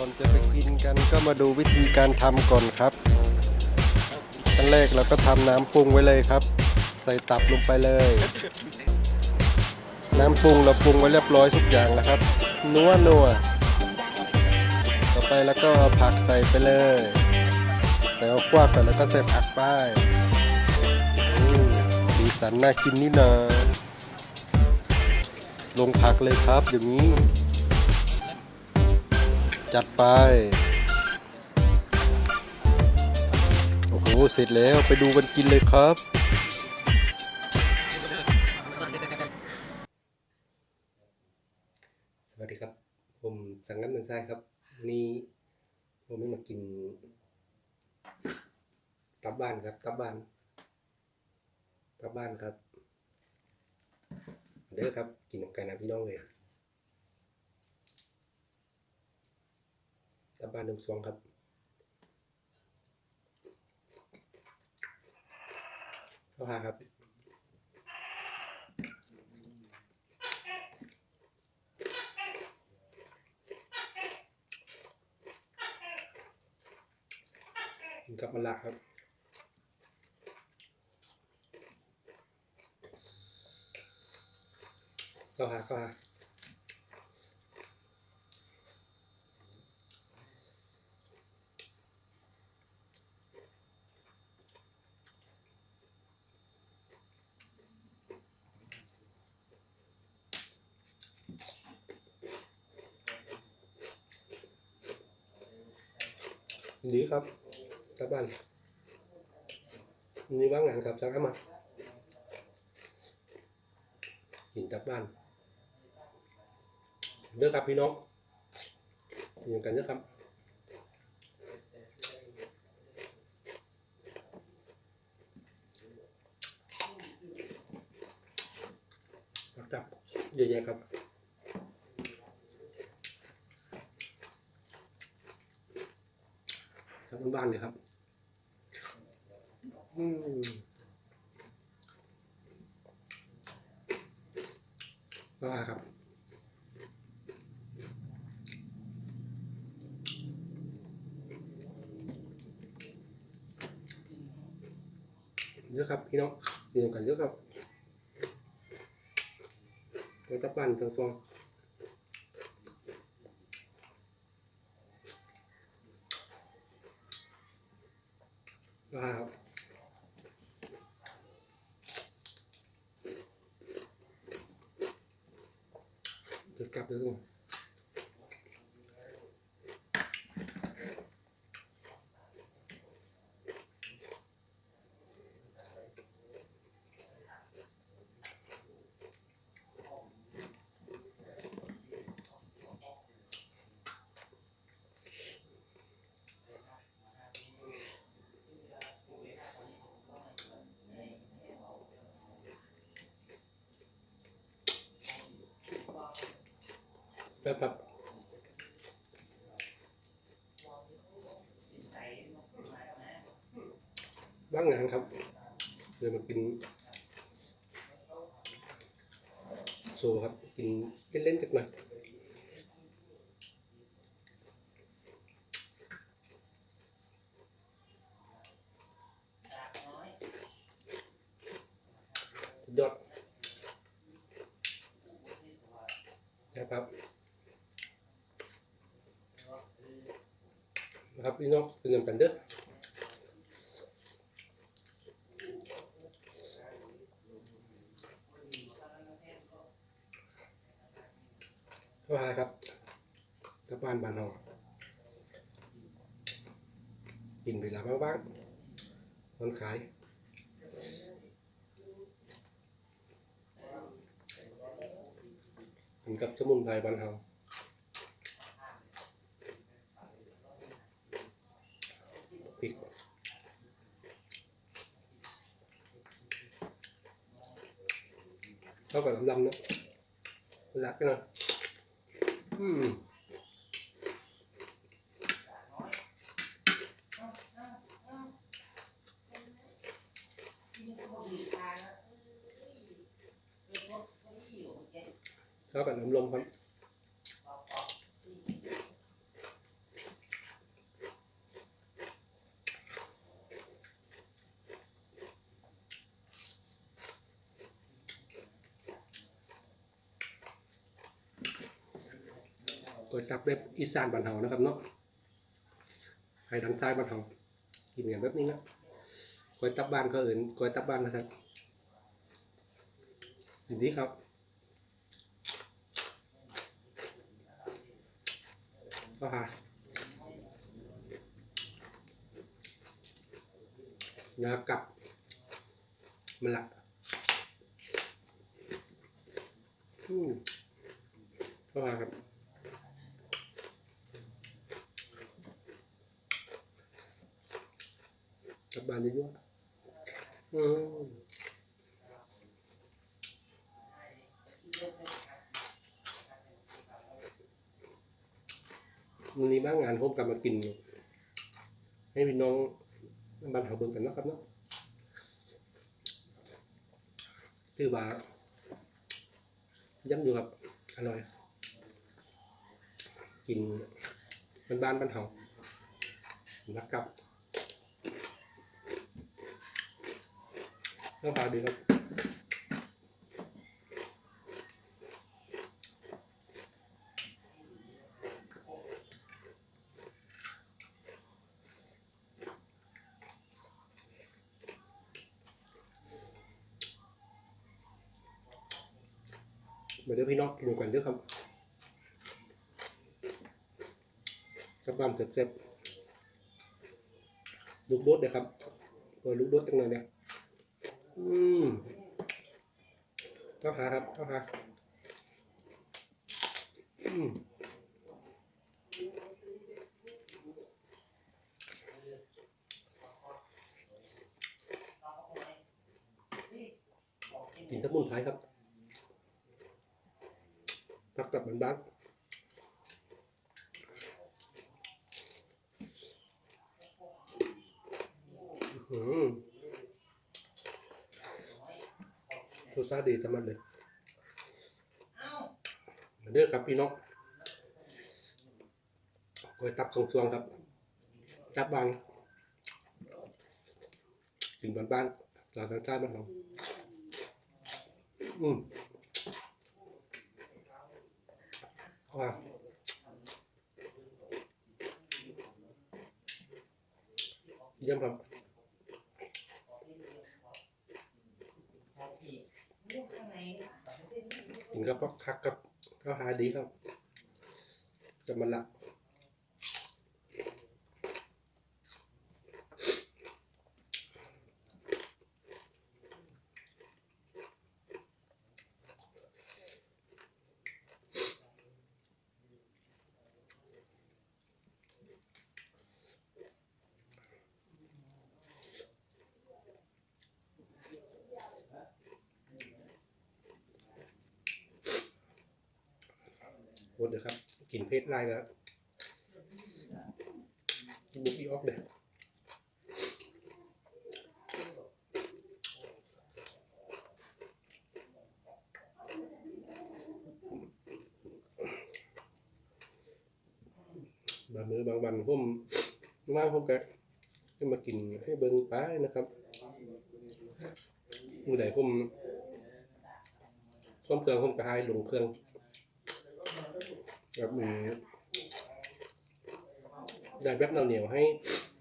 ก่อนจะไปกินกันก็มาดูวิธีการทำก่อนครับขั้นแรกเราก็ทำน้ำปรุงไว้เลยครับ ใส่ตับลงไปเลย น้ำปรุงเราปรุงไว้เรียบร้อยทุกอย่างแล้วครับนัวนัวต่อไปแล้วก็ผักใส่ไปเลย แล้วคว้าก่อนแล้วก็ใส่ผักไปสีสันน่ากินนี่นาลงผักเลยครับอย่างนี้ จัดไป โอ้โห เสร็จแล้วไปดูกันกินเลยครับ สวัสดีครับ ผมสังกัดเมืองทรายครับวันนี้ผมไม่มากินกลับบ้านครับกลับบ้านกลับบ้านครับ เด้อครับ กินกันนะพี่น้องเลย กลับบ้านหนึ่งสวงครับเข้าหาครับกับมะละครับเข้าหาเข้าหา ดีครับกลับบ้านนี่ว่างงานครับจังเอามากินกลับบ้านเด้อครับพี่น้องกินกันเด้อครับจับเยอะแยะครับ ครั บ้านเลยครับอืมก็ครับเยอะครับพี่น้องเรียนกันเยอะครับเราจะปั่นทั้งฟองครับจะกลับแล้วทุกคน แบครับบ้างงานครับเดี๋ยวมากินโซครับ กินเล่นๆจักหน่อยสุดยอดนะครับ นะครับพี่น้องเป็นยังกันเด้อเข้ามาครับกลับบ้านบ้านเรากินเวลาบ้างๆคนขายกินกับสมุนไพรบ้านเฮาพริก เข้ากับลำๆเนาะรักกันนะอืมเข้ากับน้ำลมครับ ก๋วยจับแบบอีสานบ้านเฮานะครับเนาะใครทางใต้บ้านเฮากินอย่างแบบนี้นะก๋วยจับบ้านเขาอื่นก๋วยจับบ้านนะครับยินดีครับก็หาเนื้อกับมันละอืมก็หาครับ กลั บานเยอะๆอืมวันนี้บ้างงานพบกลับมากิน ให้พี่น้องบ้านหาเบิ่งกันนะครับเนาะถือว่าย้ำอยู่ครับอร่อย กินบ้านบ้านเฮานักกับ ต้องพาดีครับมาเด้อพี่น้องกินกันเด้อครับกับความเซ็บๆลูกโดดเด้อครับตัวลูกโดดจังเลยเนี่ย อืมข้าหาครับข้าหาอืมกินสมุนไพรครับพักกับบ้านอื้อหือ รสชาติดีทั้งนั้นเลยมาเด้อครับพี่น้องก๋วยตับทรงสวงครับ ตับบางกินบ้านๆเราทางใต้บ้านเราอืมว้าวเยี่ยมครับ กินกับพักคักกับข้าวหาดีครับจะมันละ โคตรเดี๋ยวครับกลิ่นเพชรไล่แล้วบุกอีออกเด้อบบางมือบางวันผมว่างผมก็จะมากินให้เบิ่งไปนะครับมื้อใดผมต้มเครื่องผมก็ให้ลงเครื่อง แบบมีได้แบบเหนียวให้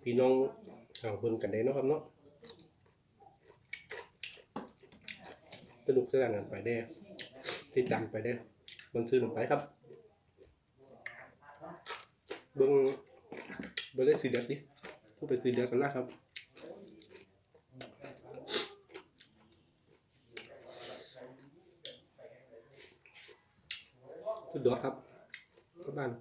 พี่น้องชาวเบิ่งกันได้เนาะครับเนาะสนุกสนานกันไปได้ติดตามไปได้มันซื้อหนึ่งไปครับ เบิ่งเบิ่งได้สีเดือดดิผู้ไปสีเดือดกันนะครับสุดยอดครับ กลับบ้าน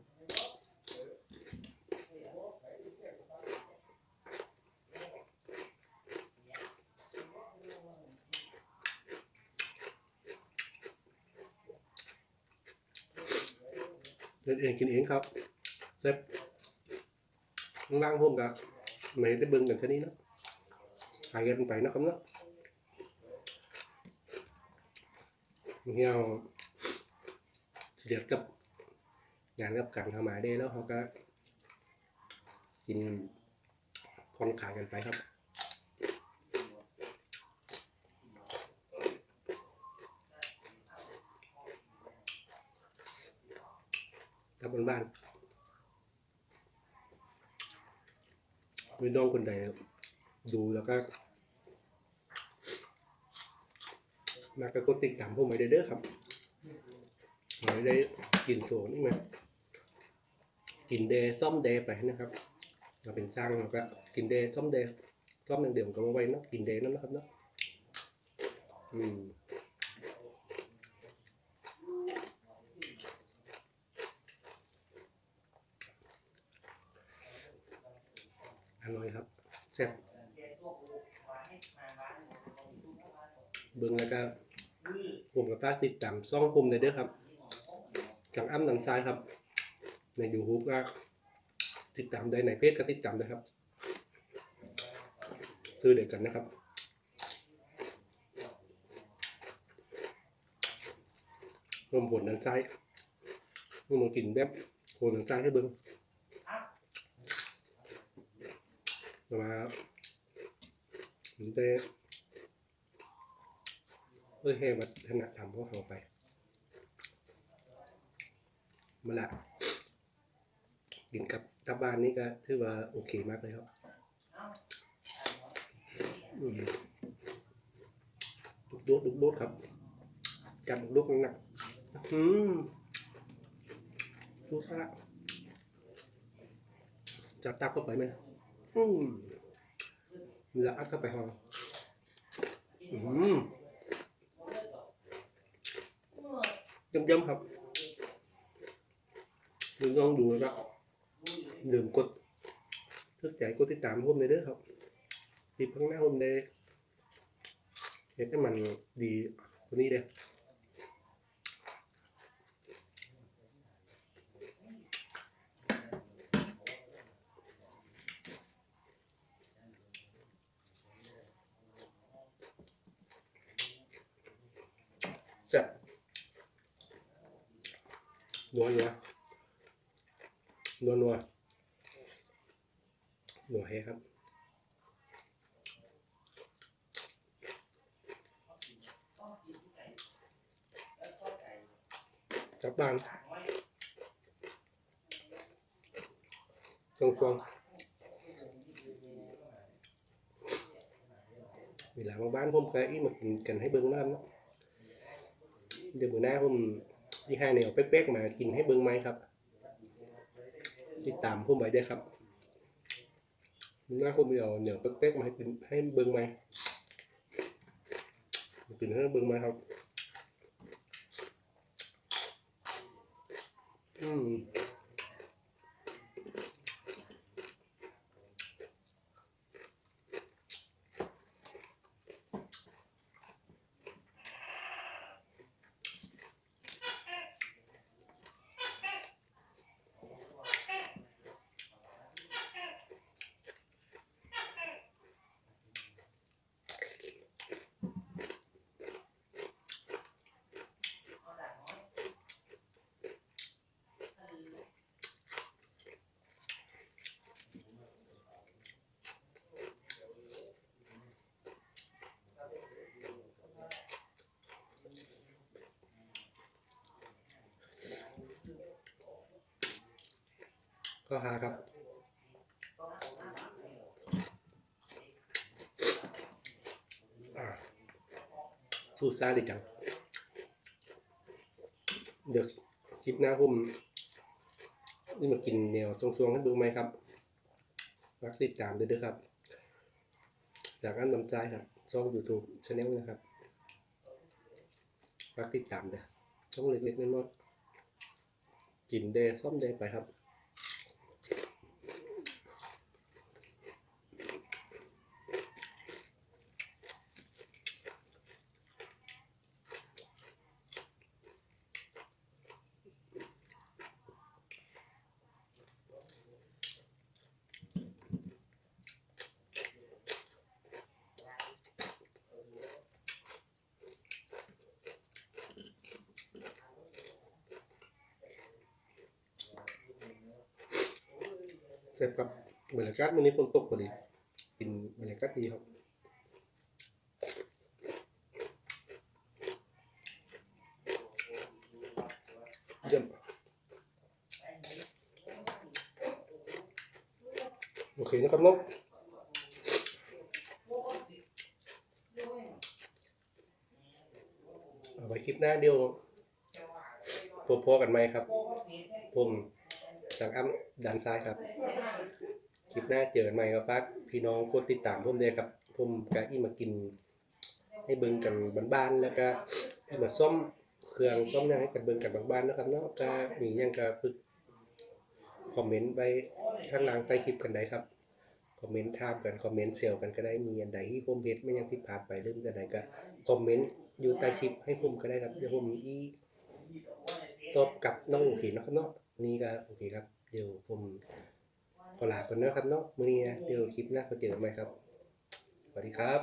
เล่นเองกินเองครับเซ็ตข้างล่างพวกกับไม่ได้เบิ่งกันแค่นี้เนาะหายกันไปนะครับเนาะเงี้ยวเดือดกับ งานกับการทำมาได้แล้วเขาก็กินผ่อนขายกันไปครับทำบนบ้านมีน้องคนใดดูแล้วก็มากระกดติดตามผมไปเด้อครับขอให้ได้กินโซนี่มา กินเดย์ซ่อมเดย์ไปนะครับเราเป็นช่างเราก็กินเดย์ซ่อมเดย์ซ่อมอย่างเดียวก็มาไว้เนาะกินเดย์นั่นนะครับเนาะอืมอร่อยครับแซ่บเบิ่งแล้วก็ผมกับป้าติดตามซ่องผมเลยเด้อครับจังอ้ำหนังซ้ายครับ ในยูทูบก็ติดตามได้ในเพจก็ติดตามได้ครับ ซื้อเด็กกันนะครับ รวมผลหนังซ้ายรวมกินแบบโคนหนังซ้ายให้เบิ่ง mà mình tê hơi hè mặt thân nặng thầm có hầu phải mà lạ กินกับทับบ้านนี่ก็ถือว่าโอเคมากเลยครับอืมลูกโดดลูกโดดครับจับลูกโดดหนักๆอืมลูซะจับตับเข้าไปไหมอืมแล้วอัดเข้าไปห้องอืมยำๆครับดูลองดูแล้วก็ ลืมกดทึกใจกดติดตามผมเลยเด้อครับติดข้างหน้าผมเลยเห็นให้มันดีกว่านี้เด้อแซ่บนัวนัวนัวนัว นัวเฮครับกลับบ้านช่วงช่วงเวลามาบ้านผมก็อีมากินกันให้เบิ้งน้ำเนาะเดี๋ยวมือหน้าผมที่ให้แนวเป๊กๆมากินให้เบิ้งไหมครับ ติดตามผมไว้ด้วยครับ หน้าคนเดียวเหนียวเป๊กๆมาให้กินให้เบิ้งไหมกินให้เบิ้งไหมครับ อืม ก็หาครับสูตรซาดิจัง เดี๋ยวคลิปหน้าผมนี่มากินแนวทรงๆให้ดูไหมครับรักติดตามด้วยด้วยครับ จากอันนำใจครับช่อง YouTube c h anel นะครับรักติดตามเด้อช่องเล็กๆน้อยๆกินเดย์ซ่อมเดย์ไปครับ เสร็จกับบรรยากาศวันนี้ฝนตกพอดีกินบรรยากาศดีครับเยี่ยมโอเคนะครับน้องเอาไปคลิปหน้าเดียวพบๆกันไหมครับ ผม จากอ้ำด้านซ้ายครับคลิปหน้าเจอกันใหม่ครับฝากพี่น้องกดติดตามผมเลยครับผมกะอีมากิน ให้เบิ่งกันบ้านๆแล้วก็ให้มาซ่อมเครื่องซ่อมยังให้กันเบิ่งกันบ้านๆนะครับเนาะก็มียังก็ฝึกคอมเมนต์ไว้ข้างล่างใต้คลิปกันได้ครับคอมเมนต์ถามกันคอมเมนต์เซลกันก็ได้มีอันใดที่ผมเฮ็ดไม่ยังผิดพลาดไปเรื่องอันใดก็คอมเมนต์อยู่ใต้คลิปให้ผมก็ได้ครับเดี๋ยวผมอีตอบกับน้องโอเคนะครับเนาะ นี่ก็โอเคครับ เดี๋ยวผมขอลาก่อนนะครับเนาะมื้อนี้นะเดี๋ยวคลิปหน้าก็เจอกันใหม่ครับ สวัสดีครับ